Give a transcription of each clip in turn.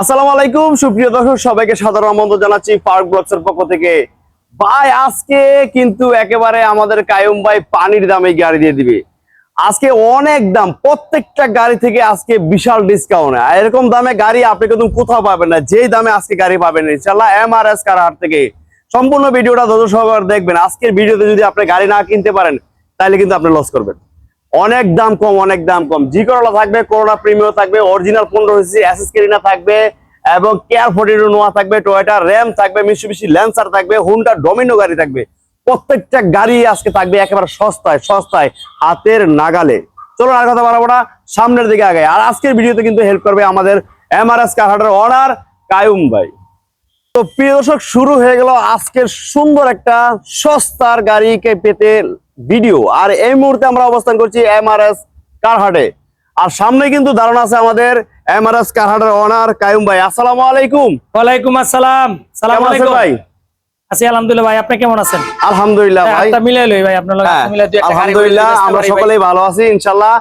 আসসালামু আলাইকুম, সুপ্রিয় দর্শক, সবাইকে সাধারণ আমন্ত্রণ জানাচ্ছি পার্ক ব্লগস এর পক্ষ থেকে। ভাই, আজকে কিন্তু একেবারে আমাদের কায়ুম ভাই পানির দামে গাড়ি দিয়ে দিবে। আজকে অনেক দাম, প্রত্যেকটা গাড়ি থেকে আজকে বিশাল ডিসকাউন্ট এরকম দামে গাড়ি আপনি কিন্তু কোথাও পাবেন না, যেই দামে আজকে গাড়ি পাবেন ইনশাল্লাহ এম আর এস কার থেকে। সম্পূর্ণ ভিডিওটা ধৈর্য সহকারে দেখবেন। আজকের ভিডিওতে যদি আপনি গাড়ি না কিনতে পারেন, তাহলে কিন্তু আপনি লস করবেন। অনেক দাম কম, অনেক দাম কম। জি করোলা থাকবে করোনা প্রিমিয়াম থাকবে অরিজিনাল পনেরো সিসি এসএস কেরিনা থাকবে, এবং কেয়ার ফোর্টি নোয়া থাকবে টয়োটা র্যাম থাকবে মিশুবিশি ল্যান্সার থাকবে হুন্ডা ডোমিনো গাড়ি থাকবে। প্রত্যেকটা গাড়ি আজকে থাকবে একেবারে সস্তায় সস্তায়, হাতের নাগালে। চলো আর কথা বলাবো না, সামনের দিকে আগে আর আজকের ভিডিওতে কিন্তু হেল্প করবে আমাদের এমআরএস কারহাটের অনার কায়ুম ভাই। তো প্রিয় দর্শক, শুরু হয়ে গেল আজকের সুন্দর একটা সস্তার গাড়িকে পেতে ভিডিও। আর এই মুহূর্তে আমরা অবস্থান করছি এমআরএস কারহাটে। আর সামনে কিন্তু ধারণা আছে আমাদের এমআরএস কারহাটের অনার কায়ুম ভাই। আসসালামু আলাইকুম। ওয়ালাইকুম আসসালাম। সালাম আলাইকুম। ভাই? আছি আলহামদুলিল্লাহ ভাই। আপনি কেমন আছেন? আলহামদুলিল্লাহ ভাই। একটা মিলাই লই ভাই আপনার লগে হ্যাঁ, আলহামদুলিল্লাহ আমরা। সকলেই ভালো আছি ইনশাল্লাহ।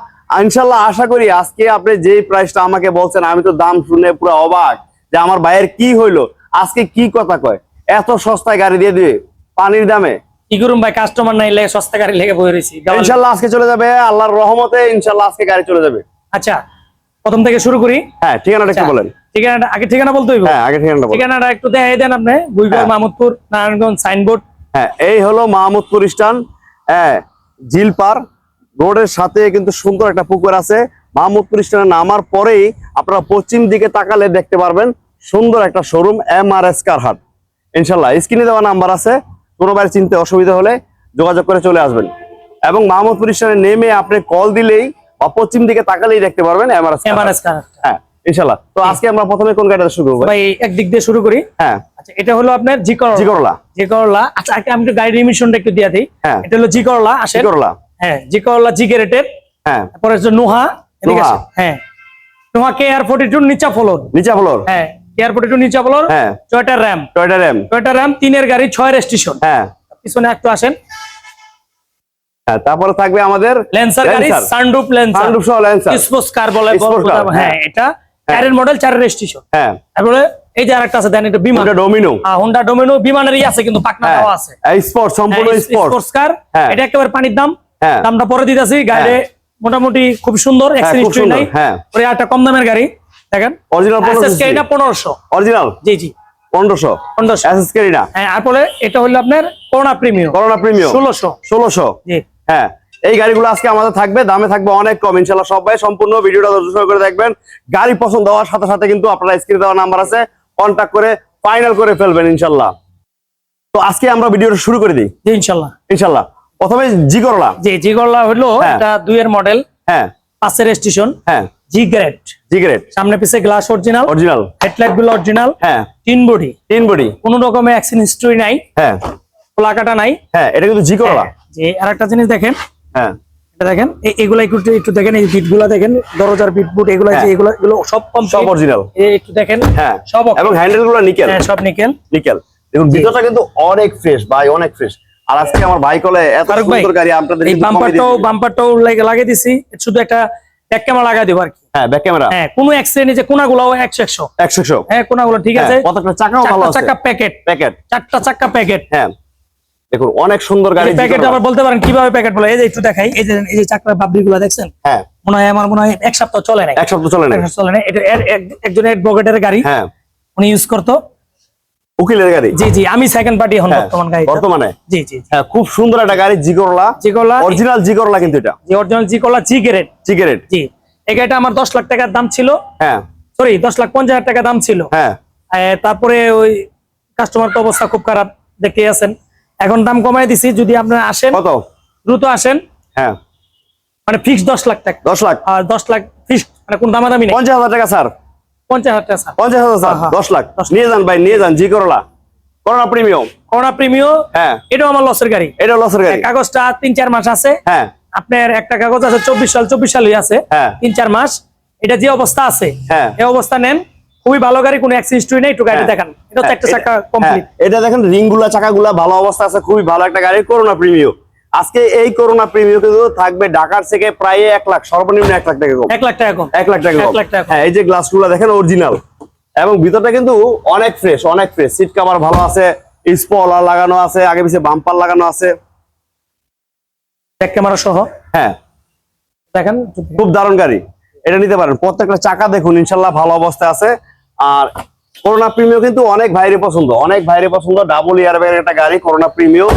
ইনশাল্লাহ আশা করি আজকে আপনি যে প্রাইসটা আমাকে বলছেন আমি তো দাম শুনে পুরো অবাক যে আমার ভাইয়ের কি হইল আজকে কি কথা কয়? এত সস্তায় গাড়ি দিয়ে দিবে পানির দামে? কি ভাই? কাস্টমার নাই লেগে সস্তা গাড়ি লেগে বই রয়েছি। ইনশাল্লাহ আজকে চলে যাবে আল্লাহর রহমতে ইনশাল্লাহ আজকে গাড়ি চলে যাবে। আচ্ছা প্রথম থেকে শুরু করি? হ্যাঁ ঠিকানাটা একটু আচ্ছা, বলেন। ঠিকানাটা আগে ঠিকানা বলতে হইব? হ্যাঁ আগে ঠিকানাটা ঠিকানাটা একটু দেখাই দেন আপনি। বুইগড় হ্যাঁ। মাহমুদপুর নারায়ণগঞ্জ সাইনবোর্ড হ্যাঁ এই হলো মাহমুদপুর স্টান হ্যাঁ ঝিলপার রোডের সাথে কিন্তু সুন্দর একটা পুকুর আছে। মাহমুদপুর স্টানে নামার পরেই আপনারা পশ্চিম দিকে তাকালে দেখতে পারবেন সুন্দর একটা showroom M R S car হাট ইনশাল্লাহ স্ক্রিনে দেওয়া নাম্বার আছে। কোনো বাইরে চিনতে অসুবিধা হলে যোগাযোগ করে চলে আসবেন। এবং মাহমুদপুর স্টানে নেমে আপনি কল দিলেই বা পশ্চিম দিকে তাকালেই দেখতে পারবেন এম এমআরএস হ্যাঁ ইনশাল্লাহ তো আজকে আমরা প্রথমে কোন গাড়িটা শুরু করব? ভাই একদিক দিয়ে শুরু করি। হ্যাঁ। আচ্ছা এটা হলো আপনার জি করলা জি করলা জি করলা আচ্ছা আগে আমি একটু গাড়ির ইমিশনটা একটু দিয়ে দিই। হ্যাঁ। এটা হলো জি করলা জি আসেন। করলা হ্যাঁ জি করলা জি হ্যাঁ। তারপরে হচ্ছে নোহা নোহা। হ্যাঁ। Noah K R forty two নিচা ফলোর নিচা ফ্লোর হ্যাঁ। ফোর্টি টু হ্যাঁ। Toyota Raum Toyota Raum Toyota Raum তিনের গাড়ি ছয় রেস্টেশন হ্যাঁ। পিছনে একটু আসেন। হ্যাঁ তারপরে থাকবে আমাদের লেন্সার গাড়ি। সানরুফ লেন্সার সানরুফ সহ ল্যান্সার স্পোর্টস কার বলে হ্যাঁ হ্যাঁ। এটা চারের মডেল চারের রেস্টেশন হ্যাঁ। তারপরে এই যে আরেকটা আছে দেন এটা বিমান। ওটা ডোমিনো হোন্ডা ডোমিনো বিমানেরই আছে কিন্তু পাকনা হ্যাঁ। দেওয়া আছে। এই স্পোর্ট সম্পূর্ণ স্পোর্ট স্পোর্টস কার হ্যাঁ। এটা একেবারে পানির দাম। হ্যাঁ। দামটা পরে দিতেছি। গাড়ি মোটামুটি খুব সুন্দর হ্যাঁ, এক্সিডেন্ট নাই। হ্যাঁ। পরে একটা কম দামের গাড়ি। দেখেন? অরিজিনাল এসএসকে এটা পনেরোশো অরিজিনাল জি জি। পনেরোশো? পনেরোশো। এসএস কেরিনা হ্যাঁ তারপরে এটা হলো আপনার করোনা প্রিমিয়াম করোনা প্রিমিয়াম ষোলোশো। ষোলোশো? জি। হ্যাঁ এই গাড়িগুলো আজকে আমাদের থাকবে দামে থাকবে অনেক কম ইনশাল্লাহ সবাই সম্পূর্ণ ভিডিওটা ধৈর্য করে দেখবেন। গাড়ি পছন্দ হওয়ার সাথে সাথে কিন্তু আপনারা স্ক্রিনে দেওয়া নাম্বার আছে কন্ট্যাক্ট করে ফাইনাল করে ফেলবেন ইনশাল্লাহ তো আজকে আমরা ভিডিওটা শুরু করে দিই। জি ইনশাল্লাহ ইনশাল্লাহ প্রথমে জি করলা। জি জি করলা হলো হ্যাঁ। এটা দুইয়ের মডেল হ্যাঁ। পাঁচের স্টেশন হ্যাঁ। জি গ্রেড জি গ্রেড সামনে পিছে গ্লাস অরিজিনাল অরিজিনাল হেডলাইটগুলো অরিজিনাল হ্যাঁ। তিন বডি। তিন বডি। কোন রকমের অ্যাক্সিডেন্ট হিস্ট্রি নাই হ্যাঁ। প্লাকাটা নাই। হ্যাঁ এটা কিন্তু জি করলা যে আর একটা জিনিস দেখেন। হ্যাঁ। এটা দেখেন এগুলা একটু একটু দেখেন এই দেখেন দরজার বিট বুট এগুলা যে হ্যাঁ। এগুলো এগুলো সব কম সব অরিজিনাল একটু দেখেন হ্যাঁ। সব এবং নিকেল হ্যাঁ সব নিকেল নিকেল দেখুন ভিতরটা কিন্তু অনেক ফ্রেশ ভাই অনেক ফ্রেশ আর আজকে আমার ভাই কলে এত সুন্দর গাড়ি আপনাদের এই বাম্পারটাও বাম্পারটাও লাগিয়ে দিছি। শুধু একটা ব্যাক ক্যামেরা লাগাই দেবো আর কি। হ্যাঁ ব্যাক ক্যামেরা হ্যাঁ কোনো অ্যাক্সিডেন্ট যে কোনাগুলো হ্যাঁ কোনাগুলো ঠিক আছে। কতটা চাকাও ভালো আছে। চাকা প্যাকেট প্যাকেট চারটা চাকা প্যাকেট হ্যাঁ। দেখুন অনেক সুন্দর গাড়ি প্যাকেট আবার বলতে পারেন কীভাবে প্যাকেট বলে? এই যে একটু দেখাই। এই যে এই যে দেখছেন? হ্যাঁ। মনে হয় আমার মনে হয় এক সপ্তাহ চলে নাই। এক সপ্তাহ চলে না চলে নাই। এটা একজনের অ্যাডভোকেটের গাড়ি। হ্যাঁ। উনি ইউজ করতো। উকিলের গাড়ি? জি জি আমি সেকেন্ড পার্টি এখন হ্যাঁ, বর্তমান গাড়ি বর্তমানে? জি জি হ্যাঁ খুব সুন্দর একটা গাড়ি জি করলা অরিজিনাল জি করলা কিন্তু এটা। জি অরিজিনাল জি করলা জি গ্রেড জি এই গাড়িটা আমার দশ লাখ টাকার দাম ছিল। হ্যাঁ। সরি দশ লাখ পঞ্চাশ হাজার টাকা দাম ছিল। হ্যাঁ। তারপরে ওই কাস্টমার তো অবস্থা খুব খারাপ দেখে আছেন। এখন দাম কমায় দিছি যদি আপনারা আসেন কত? দ্রুত আসেন। হ্যাঁ। মানে ফিক্স দশ লাখ টাকা। দশ লাখ। আর দশ লাখ ফিক্স মানে কোন দামাদামি নেই। পঞ্চাশ হাজার টাকা স্যার। পঞ্চাশ হাজার টাকা পঞ্চাশ হাজার স্যার হ্যাঁ, হ্যাঁ। দশ লাখ। নিয়ে যান ভাই নিয়ে যান জি করলা। করোনা প্রিমিয়াম করোনা প্রিমিও হ্যাঁ। এটাও আমার লসের গাড়ি। এটা লসের গাড়ি। কাগজটা তিন চার মাস আছে। হ্যাঁ। আপনার একটা কাগজ আছে চব্বিশ সাল চব্বিশ সালই আছে। হ্যাঁ। তিন চার মাস। এটা যে অবস্থা আছে হ্যাঁ। এই অবস্থা নেন। খুবই ভালো গাড়ি কোনো অ্যাক্সিডেন্ট নেই একটু গাড়ি হ্যাঁ। দেখান। এটা হচ্ছে একটা হ্যাঁ, চাকা এটা- কমপ্লিট হ্যাঁ, এটা দেখেন রিংগুলা চাকা গুলা ভালো অবস্থা আছে খুবই ভালো একটা গাড়ি করোনা প্রিমিয়াম আজকে এই করোনা প্রিমিয়াম কিন্তু থাকবে ঢাকার থেকে প্রায় এক লাখ সর্বনিম্ন এক লাখ টাকা কম। এক লাখ টাকা কম। এক লাখ টাকা কম। হ্যাঁ এই যে গ্লাসগুলা দেখেন অরিজিনাল এবং ভিতরটা কিন্তু অনেক ফ্রেশ অনেক ফ্রেশ সিট কাভার ভালো আছে স্পলার লাগানো আছে আগে পিছিয়ে বাম্পার লাগানো আছে। ব্যাক ক্যামেরা সহ? হ্যাঁ। দেখেন। খুব দারুণ গাড়ি। এটা নিতে পারেন। প্রত্যেকটা চাকা দেখুন ইনশাল্লাহ ভালো অবস্থায় আছে। আর করোনা কিন্তু অনেক ভাইরে পছন্দ। অনেক ভাইরে পছন্দ। ডাবল ইয়ার একটা গাড়ি করোনা প্রিমিও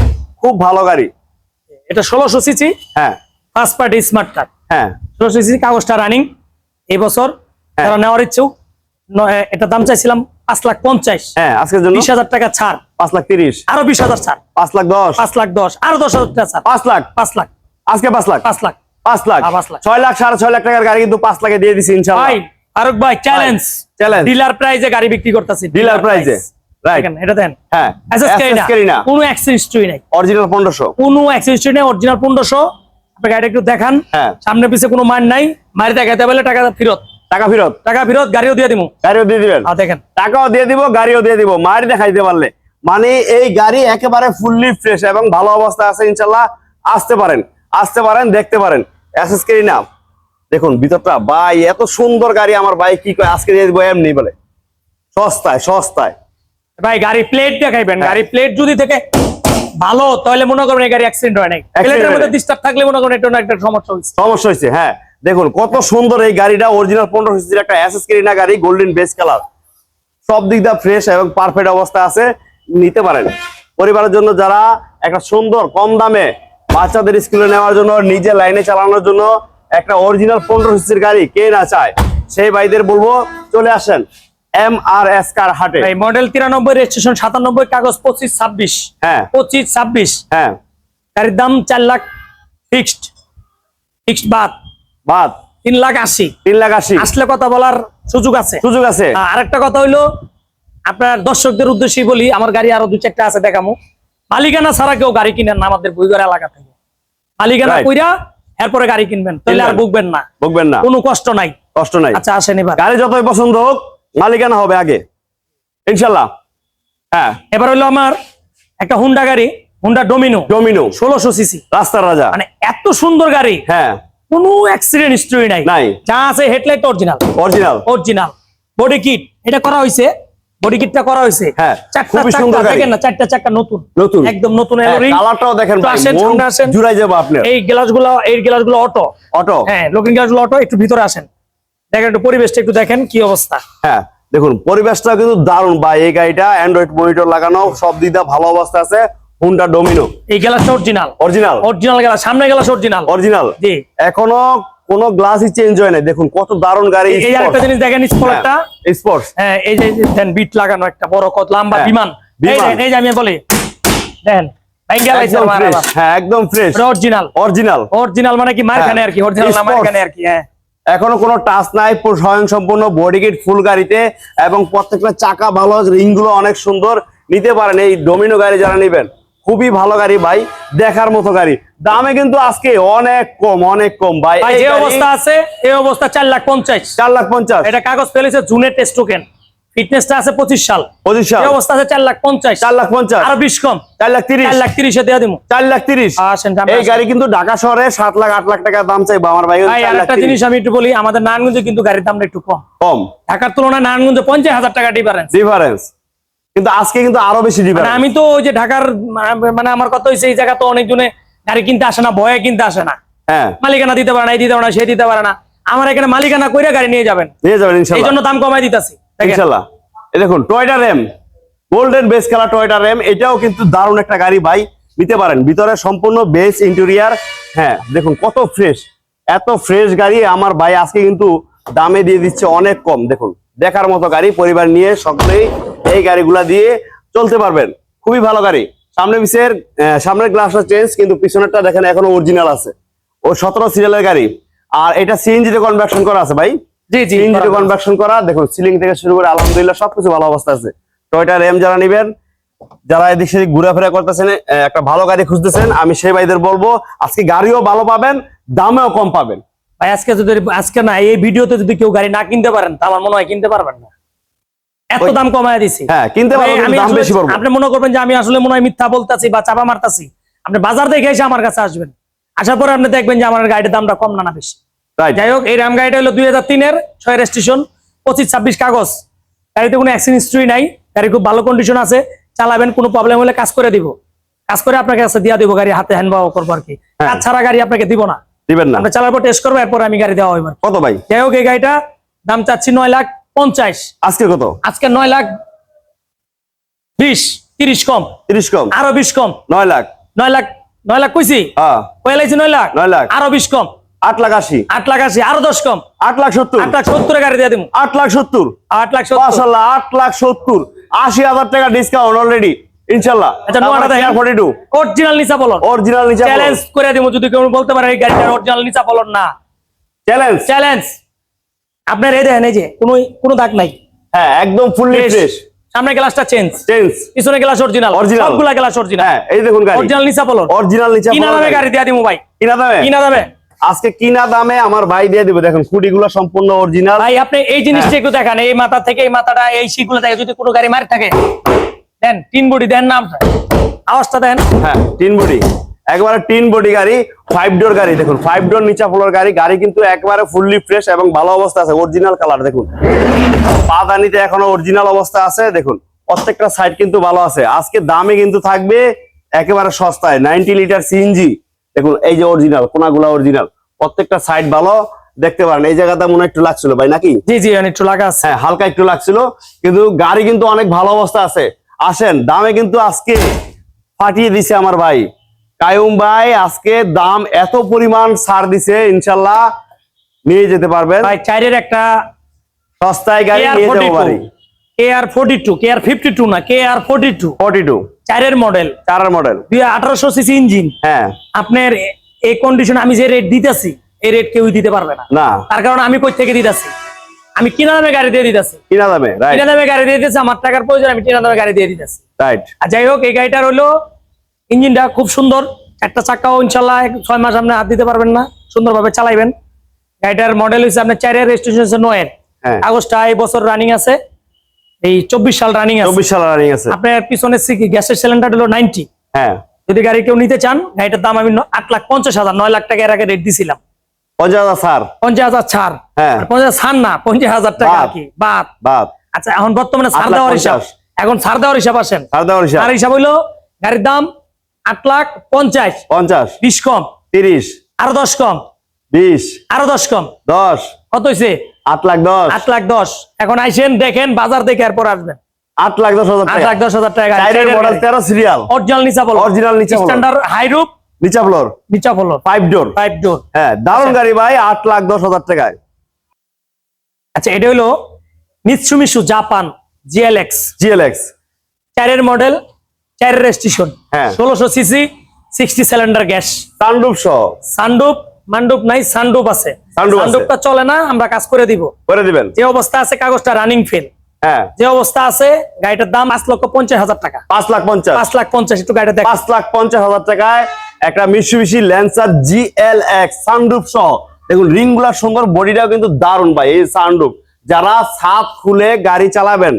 খুব ভালো গাড়ি। এটা ষোলোশো সিসি? হ্যাঁ। ফার্স্ট পার্টি স্মার্ট কার্ড হ্যাঁ। ষোলোশো সিসি কাগজটা রানিং এই বছর হ্যাঁ। যারা নেওয়ার ইচ্ছুক এটা দাম চাইছিলাম পাঁচ লাখ পঞ্চাশ। হ্যাঁ আজকের জন্য? বিশ হাজার টাকা ছাড়। পাঁচ লাখ তিরিশ। আরও বিশ হাজার ছাড়। পাঁচ লাখ দশ। পাঁচ লাখ দশ। আরও দশ হাজার টাকা ছাড়। পাঁচ লাখ। পাঁচ লাখ। আজকে পাঁচ লাখ? পাঁচ লাখ। পাঁচ লাখ। হ্যাঁ, পাঁচ লাখ। ছয় লাখ সাড়ে ছয় লাখ টাকার গাড়ি কিন্তু পাঁচ লাখে দিয়ে দিছি ইনশাল্লাহ। ভাই ফারুক ভাই চ্যালেঞ্জ চ্যালেঞ্জ ডিলার প্রাইজে গাড়ি বিক্রি করতেছি। ডিলার প্রাইজে এটা দেন। হ্যাঁ কোনো নাই। অরিজিনাল পনেরোশো। কোনো অ্যাক্সেসরি নেই অরিজিনাল পনেরোশো। আপনি গাড়িটা একটু দেখান। হ্যাঁ। সামনে পিছে কোনো মার নাই। মারি দেখাতে পারলে টাকা ফেরত। টাকা ফেরত? টাকা ফেরত গাড়িও দিয়ে দিব গাড়িও দিয়ে দিবেন? দেখেন। টাকাও দিয়ে দিব গাড়িও দিয়ে দিব মায়ের দেখাইতে পারলে। মানে এই গাড়ি একেবারে ফুললি ফ্রেশ এবং ভালো অবস্থা আছে ইনশাল্লাহ। আসতে পারেন আসতে পারেন দেখতে পারেন। এসএস কেরি না। দেখুন ভিতরটা ভাই এত সুন্দর গাড়ি আমার ভাই কি কয় আজকে দিয়ে দিব এমনি বলে। সস্তায় সস্তায়। ভাই গাড়ি প্লেট দেখাইবেন হ্যাঁ। গাড়ি প্লেট যদি থেকে ভালো তাহলে মনে করবেন গাড়ি অ্যাক্সিডেন্ট হয় নাই। প্লেটের মধ্যে। ডিস্টার্ব থাকলে মনে করেন এটা একটা সমস্যা হচ্ছে সমস্যা হয়েছে হ্যাঁ। দেখুন কত সুন্দর এই গাড়িটা অরিজিনাল পনেরো সিসির একটা এসএস কেরিনা গাড়ি গোল্ডেন বেস কালার সব দিক দিয়ে ফ্রেশ এবং পারফেক্ট অবস্থা আছে নিতে পারেন। পরিবারের জন্য যারা একটা সুন্দর কম দামে বাচ্চাদের স্কুলে নেওয়ার জন্য নিজে লাইনে চালানোর জন্য একটা অরিজিনাল পনেরো সিসির গাড়ি কে না চায় সেই ভাইদের বলব চলে আসেন। এম আর এস কার হাটে। এই মডেল তিরানব্বই রেজিস্ট্রেশন সাতানব্বই কাগজ পঁচিশ ছাব্বিশ। হ্যাঁ। পঁচিশ ছাব্বিশ। হ্যাঁ। গাড়ির দাম চার লাখ ফিক্সড ফিক্সড বাদ। বাদ। তিন লাখ আশি। তিন লাখ আশি। আসলে কথা বলার সুযোগ আছে। সুযোগ আছে। আরেকটা কথা হইল আপনার দর্শকদের উদ্দেশ্যে বলি আমার গাড়ি আরও দু চারটা আছে দেখামো। মালিকানা ছাড়া কেউ গাড়ি কিনেন না আমাদের বইগড় এলাকা থেকে। মালিকানা কইরা এরপরে গাড়ি কিনবেন তাহলে আর। বুকবেন না। বুঝবেন না। কোনো কষ্ট নাই। কষ্ট নাই। আচ্ছা আসেন এবার। গাড়ি যতই পছন্দ হোক মালিকানা হবে আগে। ইনশাল্লাহ হ্যাঁ। এবার হইল আমার একটা হুন্ডা গাড়ি হুন্ডা ডোমিনো ডোমিনো ষোলোশো সিসি। রাস্তার রাজা। মানে এত সুন্দর গাড়ি। হ্যাঁ। কোনো অ্যাক্সিডেন্ট হিস্ট্রি নাই। নাই। যা আছে headlight original original original body kit এটা করা হয়েছে বডি কিটটা করা হয়েছে হ্যাঁ, খুবই সুন্দর গাড়ি। দেখেন না চারটা চাকা নতুন। নতুন। একদম নতুন হ্যাঁ, এলোরিং কালারটাও দেখেন ভাই আসেন, মন। জুড়াই যাব আপনার। এই গ্লাসগুলো এই গ্লাসগুলো অটো অটো হ্যাঁ লুকিং গ্লাসগুলো অটো একটু ভিতরে আসেন। দেখেন একটু পরিবেশটা একটু দেখেন কি অবস্থা। হ্যাঁ দেখুন পরিবেশটা কিন্তু দারুণ ভাই এই গাড়িটা অ্যান্ড্রয়েড মনিটর লাগানো সব দিক দিয়ে ভালো অবস্থা আছে হুন্ডা ডোমিনো এই গ্লাসটা অরিজিনাল অরিজিনাল অরিজিনাল গ্লাস সামনে গ্লাস অরিজিনাল অরিজিনাল জি। এখনও কোনো গ্লাসই চেঞ্জ হয় নাই। দেখুন কত দারুণ গাড়ি এই আরেকটা জিনিস দেখেন স্পলারটা স্পোর্টস হ্যাঁ এই যে দেন বিট লাগানো একটা বড় কত লম্বা হ্যাঁ, বিমান। এই দেখেন, এই যে আমি বলি ফ্রেশ হ্যাঁ একদম ফ্রেশ অরিজিনাল অরিজিনাল অরিজিনাল মানে কি মারখানে হ্যাঁ, আর কি অরিজিনাল না। মারখানে আর কি হ্যাঁ। এখনও কোনো টাচ নাই স্বয়ং সম্পূর্ণ বডি কিট ফুল গাড়িতে এবং প্রত্যেকটা চাকা ভালো রিংগুলো অনেক সুন্দর। নিতে পারেন এই ডোমিনো গাড়ি যারা নেবেন। খুবই ভালো গাড়ি ভাই দেখার মতো গাড়ি। দামে কিন্তু আজকে অনেক কম অনেক কম। ভাই যে অবস্থা আছে এই অবস্থা চার লাখ পঞ্চাশ। চার লাখ পঞ্চাশ। এটা কাগজ ফেলেছে জুনের টেস্ট টোকেন ফিটনেসটা আছে পঁচিশ সাল। পঁচিশ সাল। অবস্থা আছে চার লাখ পঞ্চাশ। চার লাখ পঞ্চাশ। আরও বিশ কম। চার লাখ তিরিশ। চার লাখ তিরিশে দেওয়া দিব চার লাখ তিরিশ। আসেন এই গাড়ি কিন্তু ঢাকা শহরে সাত লাখ আট লাখ টাকা দাম চাইব আমার ভাই ভাই আর একটা জিনিস আমি একটু বলি আমাদের নারায়ণগঞ্জে কিন্তু গাড়ির দামটা একটু কম। কম। ঢাকার তুলনায় নারায়ণগঞ্জে পঞ্চাশ হাজার টাকা ডিফারেন্স ডিফারেন্স কিন্তু আজকে কিন্তু আরও বেশি মানে ডিফারেন্স আমি তো ওই যে ঢাকার মানে- আমার কথা হয়েছে এই জায়গা তো অনেকজনে গাড়ি কিনতে আসে না ভয়ে কিনতে আসে না। হ্যাঁ। মালিকানা দিতে পারে না এই দিতে পারে না সে দিতে পারে না। আমার এখানে মালিকানা কইরা গাড়ি নিয়ে যাবেন। নিয়ে যাবেন এই জন্য দাম কমাই দিতেছি। ইনশাল্লাহ। দেখুন Toyota Raum golden base colour Toyota Raum এটাও কিন্তু দারুণ একটা গাড়ি ভাই, নিতে পারেন। ভিতরে সম্পূর্ণ বেস ইন্টেরিয়ার হ্যাঁ দেখুন কত ফ্রেশ এত ফ্রেশ গাড়ি আমার ভাই আজকে কিন্তু দামে দিয়ে দিচ্ছে অনেক কম। দেখুন, দেখার মতো গাড়ি, পরিবার নিয়ে সকলেই এই গাড়িগুলা দিয়ে চলতে পারবেন। খুবই ভালো গাড়ি। সামনে পিছের সামনের গ্লাসটা চেঞ্জ কিন্তু পিছনেরটা দেখেন এখনও অরিজিনাল আছে। ও সতেরো সিরিয়ালের গাড়ি। আর এটা সিএনজিতে কনভার্সন করা আছে ভাই। জি জি সিএনজি কনভার্সন করা দেখুন সিলিং থেকে শুরু করে আলহামদুলিল্লাহ সবকিছু ভালো অবস্থা আছে। টয়টা র্যাম যারা নেবেন যারা এদিক সেদিক ঘোরাফেরা করতেছেন একটা ভালো গাড়ি খুঁজতেছেন আমি সেই ভাইদের বলব আজকে গাড়িও ভালো পাবেন দামেও কম পাবেন। ভাই আজকে যদি আজকে না এই ভিডিওতে যদি কেউ গাড়ি না কিনতে পারেন তা আমার মনে হয় কিনতে পারবেন না। এত দাম কমায় দিছি। হ্যাঁ কিনতে ভাই, পারব কিন্তু আমি দাম বেশি পড়ব। আপনি মনে করবেন যে আমি আসলে মনে হয় মিথ্যা বলতাছি বা চাপা মারতাছি। আপনি বাজার দেখে এসে আমার কাছে আসবেন। আসার পরে আপনি দেখবেন যে আমার গাড়ির দামটা কম না না বেশি। যাই হোক এই রাম গাড়িটা হলো দুই হাজার তিনের ছয় রেজিস্ট্রেশন পঁচিশ ছাব্বিশ কাগজ। গাড়িতে কোনো অ্যাক্সিডেন্ট হিস্ট্রি নাই গাড়ি খুব ভালো কন্ডিশন আছে চালাবেন কোনো প্রবলেম হলে কাজ করে দিব। কাজ করে আপনাকে কাছে দিয়া দিব গাড়ি হাতে হ্যান্ড বাবা করব আর কি। হ্যাঁ। কাজ ছাড়া গাড়ি আপনাকে দিব না। দিবেন না। আমরা চালার পর টেস্ট করব এরপর আমি গাড়ি দেওয়া হইবার কত ভাই? যাই হোক এই গাড়িটা দাম চাচ্ছি নয় লাখ পঞ্চাশ। আজকে কত? আজকে নয় লাখ বিশ তিরিশ কম। তিরিশ কম। আরও বিশ কম। নয় লাখ। নয় লাখ নয় লাখ কইছি? হ্যাঁ। কয়লাইছি নয় লাখ? নয় লাখ। আরও বিশ কম। আট লাখ আশি। আট লাখ আশি আরও দশ কম। আট লাখ সত্তর। আট লাখ সত্তরে গাড়ি দিয়ে দিব আট লাখ সত্তর। আট লাখ সত্তর। আট লাখ সত্তর। আশি হাজার টাকা ডিসকাউন্ট অলরেডি ইনশাল্লাহ আচ্ছা নোয়াটা দেখেন ফোর্টি টু অরিজিনাল বলন। অরিজিনাল চ্যালেঞ্জ করে যদি কেউ বলতে পারে এই গাড়িটা অরিজিনাল নিচা বলন না। চ্যালেঞ্জ চ্যালেঞ্জ আপনার এই দেখেন এই যে কোনো কোনো দাগ নাই। হ্যাঁ একদম ফুললি ফ্রেশ সামনে গ্লাসটা চেঞ্জ চেঞ্জ পিছনে গ্লাস অরিজিনাল Original। সবগুলা গ্লাস অরিজিনাল হ্যাঁ এই দেখুন গাড়ি। অরিজিনাল নিচা বলন। অরিজিনাল নিচে কিনা দামে গাড়ি। দিয়ে দিব ভাই। কিনা দামে? কিনা দামে? আজকে কিনা দামে আমার ভাই দিয়ে দিবে দেখুন খুঁটিগুলো সম্পূর্ণ অরিজিনাল ভাই আপনি এই জিনিসটা একটু দেখান এই মাথা থেকে এই মাথাটা এই শিগুলো থেকে যদি কোনো গাড়ি মারি থাকে। দেন তিন বডি দেন নাম আওয়াজটা দেন। হ্যাঁ টিন বডি। একবারে টিন বডি গাড়ি ফাইভ ডোর গাড়ি দেখুন ফাইভ ডোর নিচা ফ্লোর গাড়ি গাড়ি কিন্তু একবারে ফুললি ফ্রেশ এবং ভালো অবস্থা আছে অরিজিনাল কালার দেখুন। পাদানিতে এখনও অরিজিনাল অবস্থা আছে দেখুন প্রত্যেকটা সাইড কিন্তু ভালো আছে। আজকে দামে কিন্তু থাকবে একেবারে সস্তায় নাইনটি লিটার সিএনজি দেখুন এই যে অরিজিনাল কোনাগুলা অরিজিনাল প্রত্যেকটা সাইড ভালো দেখতে পারেন। এই জায়গাটা মনে একটু লাগছিল ভাই নাকি? জি জি একটু লাগা আছে। হ্যাঁ হালকা একটু লাগছিল। কিন্তু গাড়ি কিন্তু অনেক ভালো অবস্থা আছে। আসেন দামে কিন্তু আজকে ফাটিয়ে দিছে আমার ভাই। কায়ুম ভাই আজকে দাম এত পরিমাণ ছাড় দিছে ইনশাল্লাহ নিয়ে যেতে পারবেন। ভাই চাইরের একটা সস্তায় গাড়ি নিয়ে যেতে টু পারি KR forty two KR fifty two না KR forty two forty two চারের মডেল চারের মডেল দুই আঠারোশো সিসি ইঞ্জিন হ্যাঁ। আপনার এই কন্ডিশন আমি যে রেট দিতেছি এই রেট কেউ দিতে পারবে না। না। তার কারণ আমি কই থেকে দিতেছি? আমি কিনা দামে গাড়ি দিয়ে দিতেছি। কিনা দামে কিনা দামে গাড়ি দিয়ে দিতেছি আমার টাকার প্রয়োজন আমি কিনা দামে গাড়ি দিয়ে দিতেছি। রাইট আর যাই হোক এই গাড়িটার হলো ইঞ্জিনটা খুব সুন্দর। একটা চাকাও ইনশাল্লাহ ছয় মাস আপনি হাত দিতে পারবেন না সুন্দরভাবে চালাইবেন। গাড়িটার মডেল হচ্ছে আপনার চারের রেজিস্ট্রেশন নয়ের। হ্যাঁ। আগস্টটা এই বছর রানিং আছে। এই চব্বিশ সাল রানিং আছে। চব্বিশ সাল রানিং আছে। আপনার পিছনে সিকি গ্যাসের সিলিন্ডার হলো নাইনটি হ্যাঁ। যদি গাড়ি কেউ নিতে চান গাড়িটার দাম আমি আট লাখ পঞ্চাশ হাজার নয় লাখ টাকা এর আগে রেট দিছিলাম। পঞ্চাশ হাজার স্যার পঞ্চাশ হাজার ছাড়। হ্যাঁ। আর পঞ্চাশ ছাড় না পঞ্চাশ হাজার টাকা আর। কি? বাদ। বাদ। আচ্ছা এখন বর্তমানে ছাড় দেওয়ার হিসাব এখন ছাড় দেওয়ার হিসাব আসেন। স্যার দেওয়ার হিসাব। ছাড় হিসাব হইল গাড়ির দাম আট লাখ পঞ্চাশ। পঞ্চাশ। বিশ কম। তিরিশ। আরও দশ কম। বিশ। আরও দশ কম। দশ। কত হয়েছে আট লাখ দশ। আট লাখ দশ। এখন আইসেন দেখেন বাজার দেখে এরপর আসবেন। আট লাখ দশ হাজার আট টাকা। লাখ দশ হাজার টাকা। মডেল তেরো সিরিয়াল অরিজিনাল নিচা বলো Original নিচা স্ট্যান্ডার্ড হাই রুপ নিচা ফ্লোর নিচা বলো ফাইভ ডোর ফাইভ ডোর হ্যাঁ দারুণ গাড়ি ভাই আট লাখ দশ হাজার টাকায়। আচ্ছা এটা হলো মিৎসুমিসু জাপান জিএলএক্স জিএলএক্স চারের মডেল চারের রেজিস্ট্রেশন হ্যাঁ। ষোলোশো CC sixty cylinder gas sunroof সহ। সানডুপ মান্ডুপ নাই সানডুপ আছে। সানডুপটা চলে না আমরা কাজ করে দিব। করে দিবেন। যে অবস্থা আছে কাগজটা রানিং ফেল হ্যাঁ। যে অবস্থা আছে গাড়িটার দাম পাঁচ লক্ষ পঞ্চাশ হাজার টাকা। পাঁচ লাখ পঞ্চাশ। পাঁচ লাখ পঞ্চাশ একটু গাড়িটা দেখ। পাঁচ লাখ পঞ্চাশ হাজার টাকায় একটা মিশুবিশি ল্যান্সার জিএলএক্স সানরুফ সহ। দেখুন রিংগুলার সুন্দর বডিটাও কিন্তু দারুণ ভাই এই সানরুফ যারা ছাদ খুলে গাড়ি চালাবেন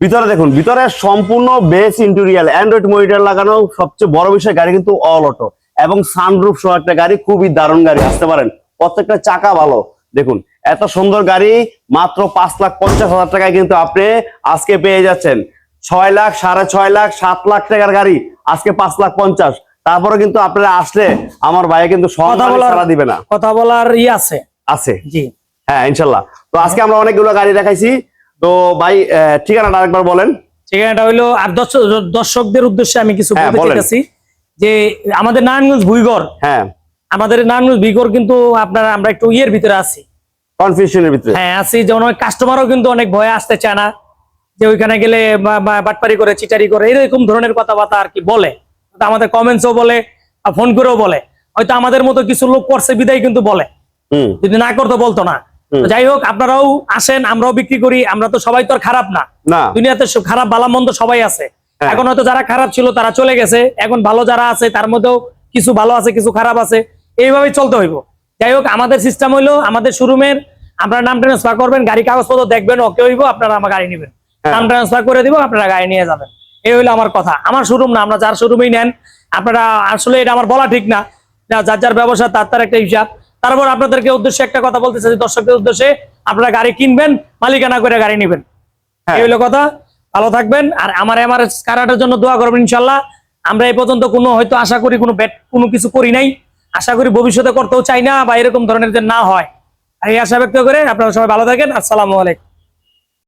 ভিতরে দেখুন ভিতরে সম্পূর্ণ বেস ইন্টেরিয়াল অ্যান্ড্রয়েড মনিটর লাগানো সবচেয়ে বড় বিষয় গাড়ি কিন্তু অল অটো এবং সানরুফ সহ একটা গাড়ি খুবই দারুণ গাড়ি আসতে পারেন। প্রত্যেকটা চাকা ভালো। দেখুন এত সুন্দর গাড়ি মাত্র পাঁচ লাখ পঞ্চাশ হাজার টাকায় কিন্তু আপনি আজকে পেয়ে যাচ্ছেন। ছয় লাখ সাড়ে ছয় লাখ সাত লাখ টাকার গাড়ি আজকে পাঁচ লাখ পঞ্চাশ। তারপরে কিন্তু আপনারা আসলে আমার ভাইয়া কিন্তু দিবে না। কথা বলার ই আছে। আছে? জি। হ্যাঁ ইনশাল্লাহ। তো আজকে আমরা অনেকগুলো গাড়ি দেখাইছি। তো ভাই ঠিকানাটা আরেকবার বলেন। ঠিকানাটা হইল আর দর্শক- দর্শকদের উদ্দেশ্যে আমি কিছু হ্যাঁ, বলতে। চাইতেছি। যে আমাদের নারায়ণগঞ্জ ভুইগড় হ্যাঁ। আমাদের নারায়ণগঞ্জ ভুইগড় কিন্তু আপনারা আমরা একটু ইয়ের ভিতরে আছি। কনফিউশনের ভিতরে। হ্যাঁ আছি যেমন কাস্টমারও কিন্তু অনেক ভয়ে আসতে চায় না যে ওইখানে গেলে বাটপারি করে চিটারি করে এরকম ধরনের কথাবার্তা আর কি বলে। আমাদের কমেন্টসও বলে ফোন করেও বলে। হয়তো আমাদের মতো কিছু লোক করছে বিদায় কিন্তু বলে। যদি না করতো বলতো না। যাই হোক আপনারাও আসেন আমরাও বিক্রি করি আমরা তো সবাই তো আর খারাপ না। দুনিয়াতে খারাপ ভালো মন্দ সবাই আছে। এখন হয়তো যারা খারাপ ছিল তারা চলে গেছে। এখন ভালো যারা আছে তার মধ্যেও কিছু ভালো আছে কিছু খারাপ আছে। এইভাবেই চলতে হইব। যাই হোক আমাদের সিস্টেম হইল আমাদের শোরুমের আপনারা নাম ট্রান্সফার করবেন গাড়ি কাগজপত্র দেখবেন ওকে হইব আপনারা আমার গাড়ি নেবেন। হ্যাঁ। নাম ট্রান্সফার করে দিব আপনারা গাড়ি নিয়ে যাবেন। এই হইল আমার কথা। আমার শোরুম না আমরা যার শোরুমেই নেন আপনারা আসলে এটা আমার বলা ঠিক না। না, যার যার ব্যবসা তার তার একটা হিসাব। তারপর আপনাদেরকে উদ্দেশ্যে একটা কথা বলতে চাই দর্শকদের উদ্দেশ্যে আপনারা গাড়ি কিনবেন মালিকানা করে গাড়ি নেবেন। হ্যাঁ। এই হইল কথা। ভালো থাকবেন আর আমার আমার কারাটার জন্য দোয়া করবেন ইনশাল্লাহ আমরা এই পর্যন্ত কোনো হয়তো আশা করি কোনো ব্যাট কোনো কিছু করি নাই। আশা করি ভবিষ্যতে করতেও চাই না বা এরকম ধরনের যে না হয়। আর এই আশা ব্যক্ত করে আপনারা সবাই ভালো থাকেন। আসসালামু আলাইকুম।